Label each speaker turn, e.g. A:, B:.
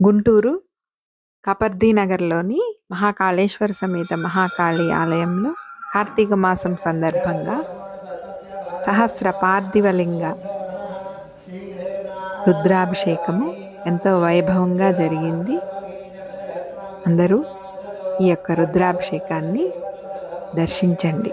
A: గుంటూరు కపర్దీనగర్లోని మహాకాళేశ్వర సమేత మహాకాళి ఆలయంలో కార్తీక మాసం సందర్భంగా సహస్ర పార్థివలింగ రుద్రాభిషేకము ఎంతో వైభవంగా జరిగింది. అందరూ ఈ యొక్క రుద్రాభిషేకాన్ని దర్శించండి.